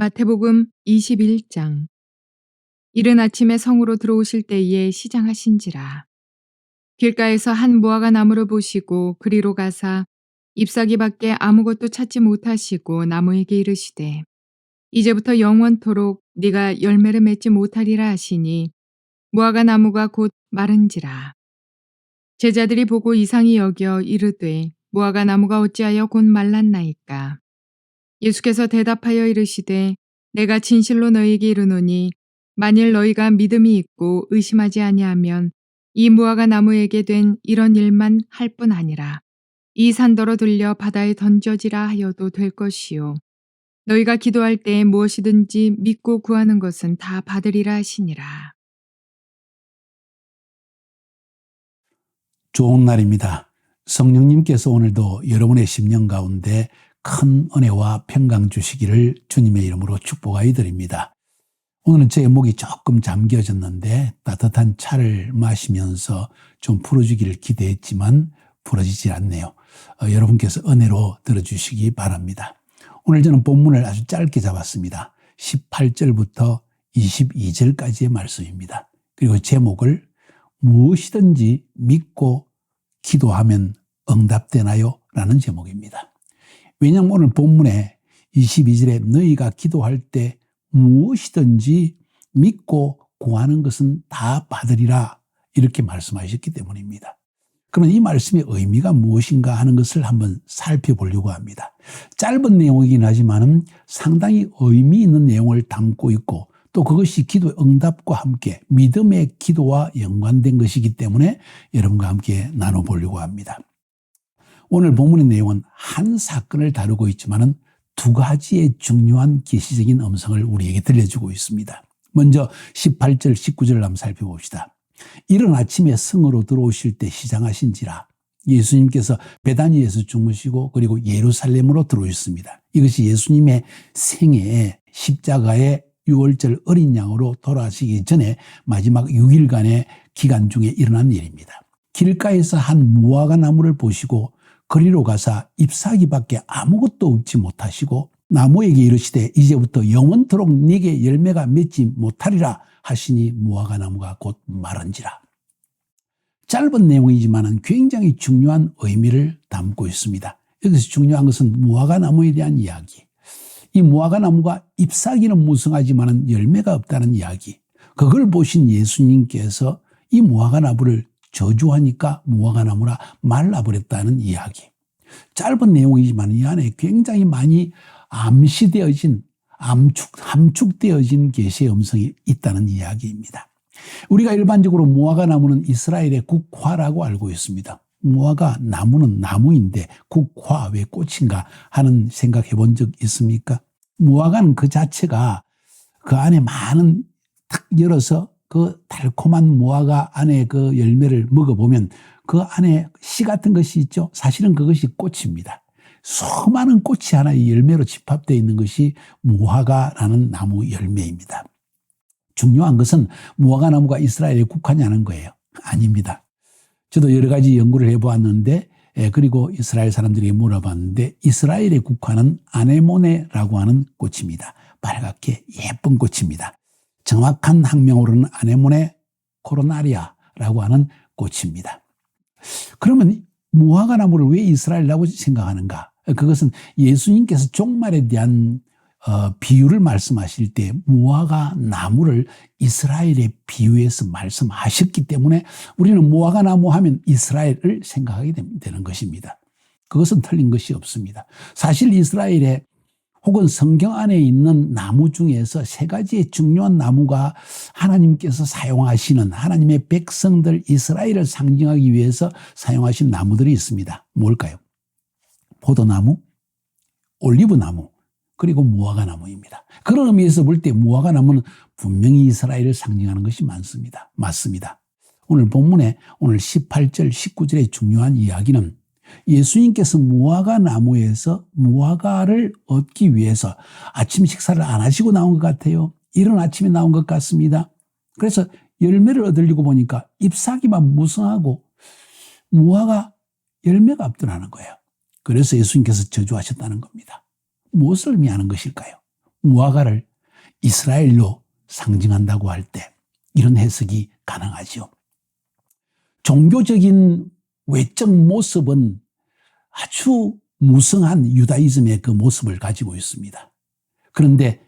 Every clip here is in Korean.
마태복음 21장. 이른 아침에 성으로 들어오실 때에 시장하신지라. 길가에서 한 무화과 나무를 보시고 그리로 가사 잎사귀 밖에 아무것도 찾지 못하시고 나무에게 이르시되 이제부터 영원토록 네가 열매를 맺지 못하리라 하시니 무화과 나무가 곧 마른지라. 제자들이 보고 이상히 여겨 이르되 무화과 나무가 어찌하여 곧 말랐나이까 예수께서 대답하여 이르시되 내가 진실로 너희에게 이르노니 만일 너희가 믿음이 있고 의심하지 아니하면 이 무화과 나무에게 된 이런 일만 할 뿐 아니라 이 산더러 들려 바다에 던져지라 하여도 될 것이요 너희가 기도할 때에 무엇이든지 믿고 구하는 것은 다 받으리라 하시니라 좋은 날입니다. 성령님께서 오늘도 여러분의 심령 가운데 큰 은혜와 평강 주시기를 주님의 이름으로 축복하여 드립니다. 오늘은 제 목이 조금 잠겨졌는데 따뜻한 차를 마시면서 좀 풀어주기를 기대했지만 풀어지질 않네요. 어, 여러분께서 은혜로 들어주시기 바랍니다. 오늘 저는 본문을 아주 짧게 잡았습니다. 18절부터 22절까지의 말씀입니다. 그리고 제목을 무엇이든지 믿고 기도하면 응답되나요? 라는 제목입니다. 왜냐하면 오늘 본문에 22절에 너희가 기도할 때 무엇이든지 믿고 구하는 것은 다 받으리라 이렇게 말씀하셨기 때문입니다. 그러면 이 말씀의 의미가 무엇인가 하는 것을 한번 살펴보려고 합니다. 짧은 내용이긴 하지만 상당히 의미 있는 내용을 담고 있고 또 그것이 기도의 응답과 함께 믿음의 기도와 연관된 것이기 때문에 여러분과 함께 나눠보려고 합니다. 오늘 본문의 내용은 한 사건을 다루고 있지만은 두 가지의 중요한 계시적인 음성을 우리에게 들려주고 있습니다. 먼저 18절, 19절을 한번 살펴봅시다. 이른 아침에 성으로 들어오실 때 시장하신지라 예수님께서 베다니에서 주무시고 그리고 예루살렘으로 들어오셨습니다. 이것이 예수님의 생애에 십자가의 6월절 어린 양으로 돌아가시기 전에 마지막 6일간의 기간 중에 일어난 일입니다. 길가에서 한 무화과 나무를 보시고 거리로 가사 잎사귀밖에 아무것도 없지 못하시고 나무에게 이르시되 이제부터 영원토록 네게 열매가 맺지 못하리라 하시니 무화과 나무가 곧 마른지라. 짧은 내용이지만 굉장히 중요한 의미를 담고 있습니다. 여기서 중요한 것은 무화과 나무에 대한 이야기. 이 무화과 나무가 잎사귀는 무성하지만 열매가 없다는 이야기. 그걸 보신 예수님께서 이 무화과 나무를 저주하니까 무화과 나무라 말라버렸다는 이야기. 짧은 내용이지만 이 안에 굉장히 많이 암시되어진 암축, 함축되어진 계시의 음성이 있다는 이야기입니다. 우리가 일반적으로 무화과 나무는 이스라엘의 국화라고 알고 있습니다. 무화과 나무는 나무인데 국화 왜 꽃인가 하는 생각해 본 적 있습니까? 무화과는 그 자체가 그 안에 많은 탁 열어서 그 달콤한 무화과 안에 그 열매를 먹어보면 그 안에 씨 같은 것이 있죠. 사실은 그것이 꽃입니다. 수많은 꽃이 하나 의 열매로 집합되어 있는 것이 무화과라는 나무 열매입니다. 중요한 것은 무화과 나무가 이스라엘에 국하냐는 거예요. 아닙니다. 저도 여러 가지 연구를 해보았는데 예, 그리고 이스라엘 사람들이 물어봤는데 이스라엘의 국화는 아네모네라고 하는 꽃입니다. 빨갛게 예쁜 꽃입니다. 정확한 학명으로는 아네모네 코로나리아라고 하는 꽃입니다. 그러면 무화과 나무를 왜 이스라엘이라고 생각하는가? 그것은 예수님께서 종말에 대한 어, 비유를 말씀하실 때 무화과 나무를 이스라엘에 비유해서 말씀하셨기 때문에 우리는 무화과 나무 하면 이스라엘을 생각하게 되는 것입니다. 그것은 틀린 것이 없습니다. 사실 이스라엘에 혹은 성경 안에 있는 나무 중에서 세 가지의 중요한 나무가 하나님께서 사용하시는 하나님의 백성들 이스라엘을 상징하기 위해서 사용하신 나무들이 있습니다. 뭘까요? 포도나무, 올리브나무, 그리고 무화과 나무입니다. 그런 의미에서 볼 때 무화과 나무는 분명히 이스라엘을 상징하는 것이 많습니다. 맞습니다. 오늘 본문에 오늘 18절, 19절의 중요한 이야기는 예수님께서 무화과 나무에서 무화과를 얻기 위해서 아침 식사를 안 하시고 나온 것 같아요. 이른 아침에 나온 것 같습니다. 그래서 열매를 얻으려고 보니까 잎사귀만 무성하고 무화과 열매가 없더라는 거예요. 그래서 예수님께서 저주하셨다는 겁니다. 무엇을 의미하는 것일까요? 무화과를 이스라엘로 상징한다고 할 때 이런 해석이 가능하죠. 종교적인 외적 모습은 아주 무성한 유다이즘의 그 모습을 가지고 있습니다. 그런데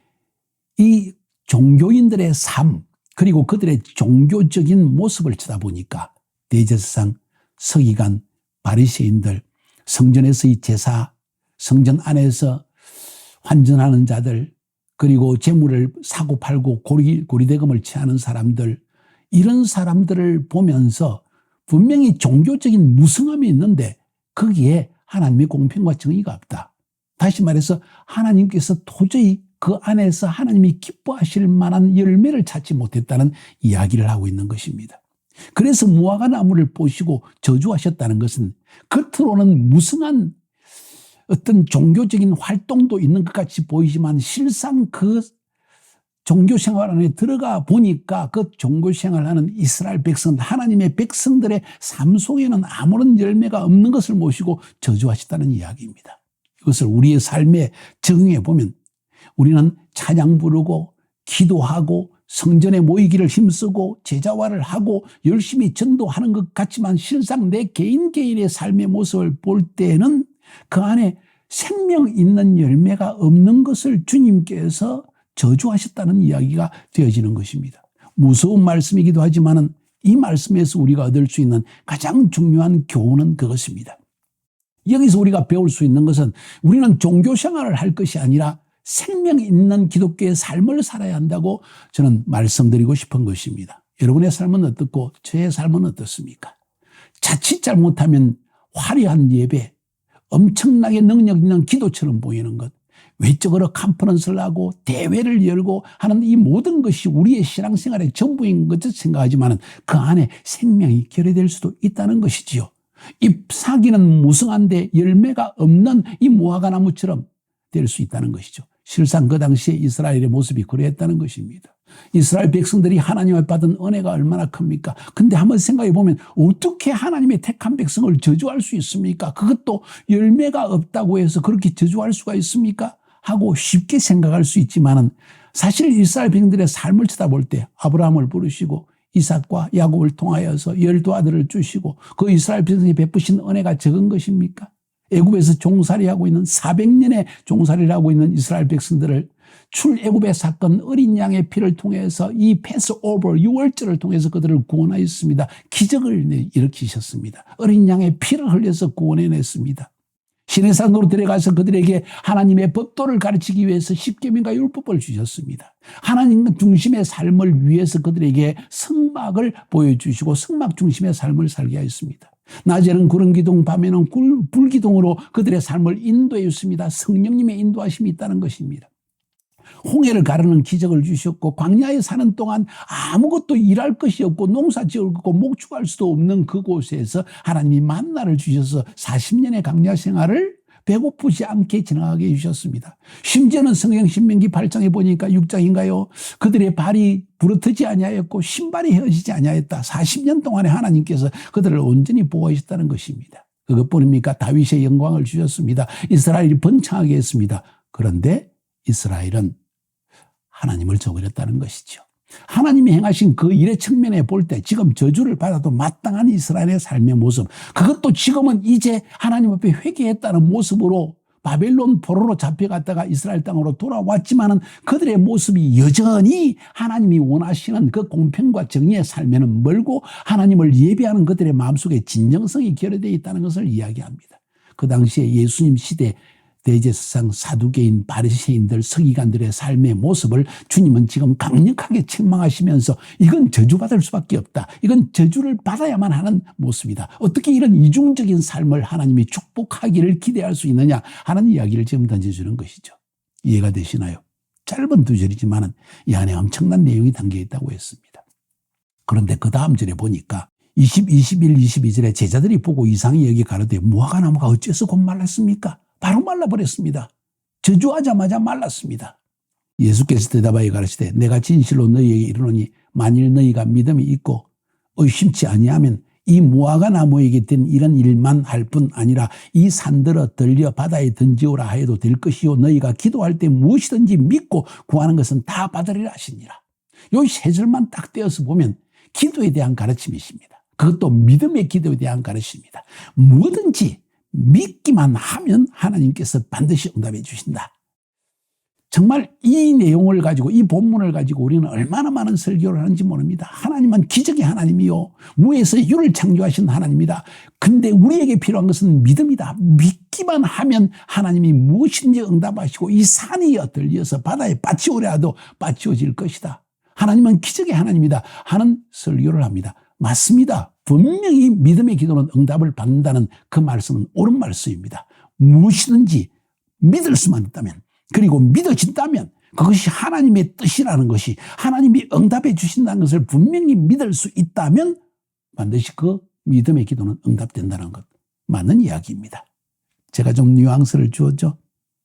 이 종교인들의 삶, 그리고 그들의 종교적인 모습을 쳐다보니까 대제사상, 서기관, 바리새인들, 성전에서의 제사, 성전 안에서 환전하는 자들, 그리고 재물을 사고 팔고 고리, 고리대금을 취하는 사람들, 이런 사람들을 보면서 분명히 종교적인 무성함이 있는데 거기에 하나님의 공평과 정의가 없다. 다시 말해서 하나님께서 도저히 그 안에서 하나님이 기뻐하실 만한 열매를 찾지 못했다는 이야기를 하고 있는 것입니다. 그래서 무화과 나무를 보시고 저주하셨다는 것은 겉으로는 무성한 어떤 종교적인 활동도 있는 것 같이 보이지만 실상 그 종교 생활 안에 들어가 보니까 그 종교 생활하는 이스라엘 백성, 하나님의 백성들의 삶 속에는 아무런 열매가 없는 것을 모시고 저주하셨다는 이야기입니다. 이것을 우리의 삶에 적용해 보면 우리는 찬양 부르고 기도하고 성전에 모이기를 힘쓰고 제자화를 하고 열심히 전도하는 것 같지만 실상 내 개인 개인의 삶의 모습을 볼 때는 그 안에 생명 있는 열매가 없는 것을 주님께서 저주하셨다는 이야기가 되어지는 것입니다. 무서운 말씀이기도 하지만은 이 말씀에서 우리가 얻을 수 있는 가장 중요한 교훈은 그것입니다. 여기서 우리가 배울 수 있는 것은 우리는 종교 생활을 할 것이 아니라 생명 있는 기독교의 삶을 살아야 한다고 저는 말씀드리고 싶은 것입니다. 여러분의 삶은 어떻고 저의 삶은 어떻습니까? 자칫 잘못하면 화려한 예배, 엄청나게 능력 있는 기도처럼 보이는 것, 외적으로 컨퍼런스를 하고 대회를 열고 하는 이 모든 것이 우리의 신앙생활의 전부인 것을 생각하지만 그 안에 생명이 결여될 수도 있다는 것이지요. 잎사귀는 무성한데 열매가 없는 이 무화과 나무처럼 될 수 있다는 것이죠. 실상 그 당시에 이스라엘의 모습이 그러했다는 것입니다. 이스라엘 백성들이 하나님을 받은 은혜가 얼마나 큽니까? 근데 한번 생각해 보면 어떻게 하나님의 택한 백성을 저주할 수 있습니까? 그것도 열매가 없다고 해서 그렇게 저주할 수가 있습니까? 하고 쉽게 생각할 수 있지만은 사실 이스라엘 백성들의 삶을 쳐다볼 때 아브라함을 부르시고 이삭과 야곱을 통하여서 열두 아들을 주시고 그 이스라엘 백성이 베푸신 은혜가 적은 것입니까? 애굽에서 종살이하고 있는 400년의 종살이를 하고 있는 이스라엘 백성들을 출애굽의 사건 어린 양의 피를 통해서 이 패스오버 유월절을 통해서 그들을 구원하였습니다. 기적을 일으키셨습니다. 어린 양의 피를 흘려서 구원해냈습니다. 시내산으로 들어가서 그들에게 하나님의 법도를 가르치기 위해서 십계명과 율법을 주셨습니다. 하나님 중심의 삶을 위해서 그들에게 성막을 보여주시고 성막 중심의 삶을 살게 하였습니다. 낮에는 구름 기둥, 밤에는 불 기둥으로 그들의 삶을 인도해 줬습니다. 성령님의 인도하심이 있다는 것입니다. 홍해를 가르는 기적을 주셨고 광야에 사는 동안 아무것도 일할 것이 없고 농사 지을 것고 목축할 수도 없는 그곳에서 하나님이 만나를 주셔서 40년의 광야 생활을 배고프지 않게 지나가게 해주셨습니다. 심지어는 성경 신명기 8장에 보니까 6장인가요? 그들의 발이 부러뜨지 아니하였고 신발이 헤어지지 아니하였다. 40년 동안에 하나님께서 그들을 온전히 보호하셨다는 것입니다. 그것뿐입니까? 다윗의 영광을 주셨습니다. 이스라엘이 번창하게 했습니다. 그런데 이스라엘은 하나님을 저버렸다는 것이죠. 하나님이 행하신 그 일의 측면에 볼 때 지금 저주를 받아도 마땅한 이스라엘의 삶의 모습 그것도 지금은 이제 하나님 앞에 회개했다는 모습으로 바벨론 포로로 잡혀갔다가 이스라엘 땅으로 돌아왔지만은 그들의 모습이 여전히 하나님이 원하시는 그 공평과 정의의 삶에는 멀고 하나님을 예배하는 그들의 마음속에 진정성이 결여되어 있다는 것을 이야기합니다. 그 당시에 예수님 시대 대제사상 사두개인 바리새인들 서기관들의 삶의 모습을 주님은 지금 강력하게 책망하시면서 이건 저주받을 수밖에 없다. 이건 저주를 받아야만 하는 모습이다. 어떻게 이런 이중적인 삶을 하나님이 축복하기를 기대할 수 있느냐 하는 이야기를 지금 던져주는 것이죠. 이해가 되시나요? 짧은 두 절이지만은 이 안에 엄청난 내용이 담겨 있다고 했습니다. 그런데 그 다음 절에 보니까 20, 21, 22절에 제자들이 보고 이상히 여기 가로되 무화과 나무가 어째서 곧 말랐습니까? 바로 말라버렸습니다. 저주하자마자 말랐습니다. 예수께서 대답하여 가르치되 내가 진실로 너희에게 이르노니 만일 너희가 믿음이 있고 의심치 아니하면 이 무화과 나무에게 된 이런 일만 할 뿐 아니라 이 산들어 들려 바다에 던지오라 하여도 될 것이요 너희가 기도할 때 무엇이든지 믿고 구하는 것은 다 받으리라 하시니라. 요세 줄만 딱 떼어서 보면 기도에 대한 가르침이십니다. 그것도 믿음의 기도에 대한 가르침입니다. 뭐든지 믿기만 하면 하나님께서 반드시 응답해 주신다. 정말 이 내용을 가지고 이 본문을 가지고 우리는 얼마나 많은 설교를 하는지 모릅니다. 하나님은 기적의 하나님이요. 무에서 유를 창조하신 하나님이다. 근데 우리에게 필요한 것은 믿음이다. 믿기만 하면 하나님이 무엇인지 응답하시고 이 산이 들려서 바다에 빠치오려 도 빠치워질 것이다. 하나님은 기적의 하나님이다. 하는 설교를 합니다. 맞습니다. 분명히 믿음의 기도는 응답을 받는다는 그 말씀은 옳은 말씀입니다. 무엇이든지 믿을 수만 있다면 그리고 믿어진다면 그것이 하나님의 뜻이라는 것이 하나님이 응답해 주신다는 것을 분명히 믿을 수 있다면 반드시 그 믿음의 기도는 응답된다는 것 맞는 이야기입니다. 제가 좀 뉘앙스를 주었죠.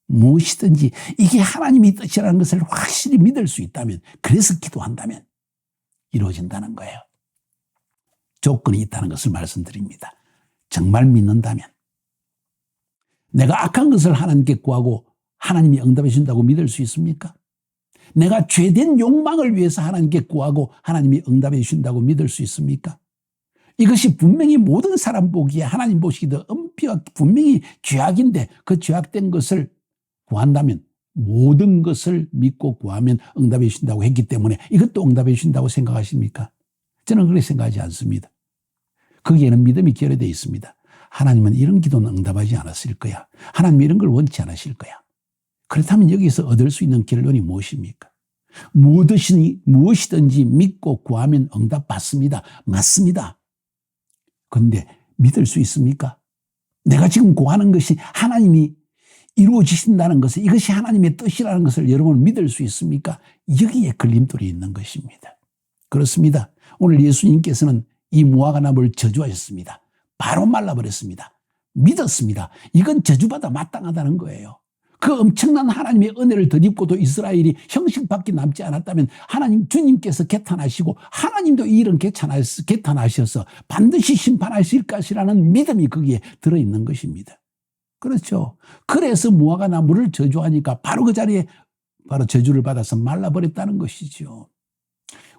무엇이든지 이게 하나님의 뜻이라는 것을 확실히 믿을 수 있다면 그래서 기도한다면 이루어진다는 거예요. 조건이 있다는 것을 말씀드립니다. 정말 믿는다면 내가 악한 것을 하나님께 구하고 하나님이 응답해 준다고 믿을 수 있습니까? 내가 죄된 욕망을 위해서 하나님께 구하고 하나님이 응답해 주신다고 믿을 수 있습니까? 이것이 분명히 모든 사람 보기에 하나님 보시기도 엄피와 분명히 죄악인데 그 죄악된 것을 구한다면 모든 것을 믿고 구하면 응답해 주신다고 했기 때문에 이것도 응답해 주신다고 생각하십니까? 저는 그렇게 생각하지 않습니다. 거기에는 믿음이 결여되어 있습니다. 하나님은 이런 기도는 응답하지 않았을 거야. 하나님 이런 걸 원치 않으실 거야. 그렇다면 여기서 얻을 수 있는 결론이 무엇입니까? 무엇이든지, 무엇이든지 믿고 구하면 응답받습니다. 맞습니다. 그런데 믿을 수 있습니까? 내가 지금 구하는 것이 하나님이 이루어지신다는 것을 이것이 하나님의 뜻이라는 것을 여러분 믿을 수 있습니까? 여기에 걸림돌이 있는 것입니다. 그렇습니다. 오늘 예수님께서는 이 무화과 나무를 저주하셨습니다. 바로 말라버렸습니다. 믿었습니다. 이건 저주받아 마땅하다는 거예요. 그 엄청난 하나님의 은혜를 덧입고도 이스라엘이 형식밖에 남지 않았다면 하나님 주님께서 개탄하시고 하나님도 이 일은 개탄하셔서 반드시 심판하실 것이라는 믿음이 거기에 들어있는 것입니다. 그렇죠. 그래서 무화과 나무를 저주하니까 바로 그 자리에 바로 저주를 받아서 말라버렸다는 것이죠.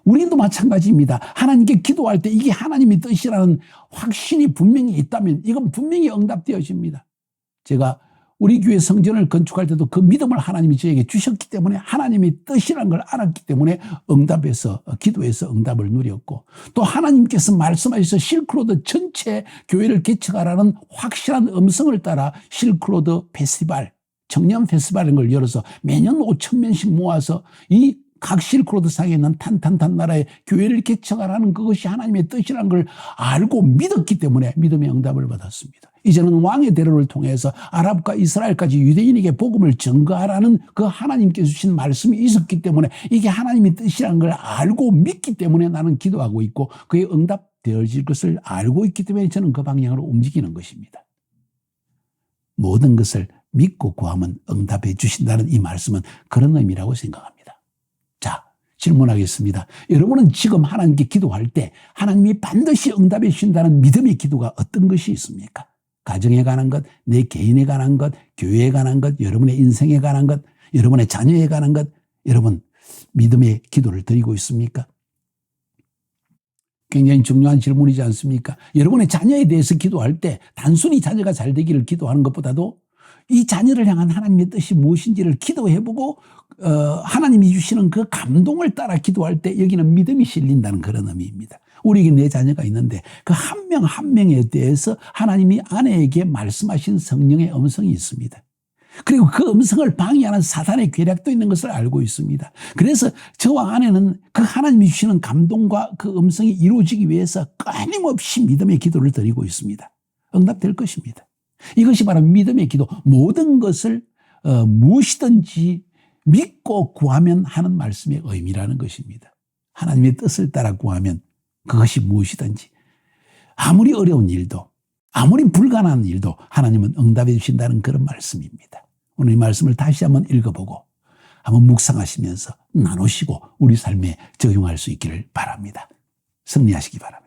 우리도 마찬가지입니다. 하나님께 기도할 때 이게 하나님의 뜻이라는 확신이 분명히 있다면 이건 분명히 응답되어집니다. 제가 우리 교회 성전을 건축할 때도 그 믿음을 하나님이 저에게 주셨기 때문에 하나님의 뜻이라는 걸 알았기 때문에 응답해서 기도해서 응답을 누렸고 또 하나님께서 말씀하셔서 실크로드 전체 교회를 개척하라는 확실한 음성을 따라 실크로드 페스티벌 청년 페스티벌인 걸 열어서 매년 5천 명씩 모아서 이 각 실크로드 상에 있는 탄탄탄 나라의 교회를 개척하라는 그것이 하나님의 뜻이라는 걸 알고 믿었기 때문에 믿음의 응답을 받았습니다. 이제는 왕의 대로를 통해서 아랍과 이스라엘까지 유대인에게 복음을 증거하라는 그 하나님께 주신 말씀이 있었기 때문에 이게 하나님의 뜻이라는 걸 알고 믿기 때문에 나는 기도하고 있고 그의 응답되어질 것을 알고 있기 때문에 저는 그 방향으로 움직이는 것입니다. 모든 것을 믿고 구하면 응답해 주신다는 이 말씀은 그런 의미라고 생각합니다. 자, 질문하겠습니다. 여러분은 지금 하나님께 기도할 때 하나님이 반드시 응답해 주신다는 믿음의 기도가 어떤 것이 있습니까? 가정에 관한 것, 내 개인에 관한 것, 교회에 관한 것, 여러분의 인생에 관한 것, 여러분의 자녀에 관한 것, 여러분 믿음의 기도를 드리고 있습니까? 굉장히 중요한 질문이지 않습니까? 여러분의 자녀에 대해서 기도할 때 단순히 자녀가 잘 되기를 기도하는 것보다도 이 자녀를 향한 하나님의 뜻이 무엇인지를 기도해보고 어, 하나님이 주시는 그 감동을 따라 기도할 때 여기는 믿음이 실린다는 그런 의미입니다. 우리에게 내 자녀가 있는데 그 한 명 한 명에 대해서 하나님이 아내에게 말씀하신 성령의 음성이 있습니다. 그리고 그 음성을 방해하는 사단의 괴략도 있는 것을 알고 있습니다. 그래서 저와 아내는 그 하나님이 주시는 감동과 그 음성이 이루어지기 위해서 끊임없이 믿음의 기도를 드리고 있습니다. 응답될 것입니다. 이것이 바로 믿음의 기도. 모든 것을 어, 무엇이든지 믿고 구하면 하는 말씀의 의미라는 것입니다. 하나님의 뜻을 따라 구하면 그것이 무엇이든지 아무리 어려운 일도 아무리 불가능한 일도 하나님은 응답해 주신다는 그런 말씀입니다. 오늘 이 말씀을 다시 한번 읽어보고 한번 묵상하시면서 나누시고 우리 삶에 적용할 수 있기를 바랍니다. 승리하시기 바랍니다.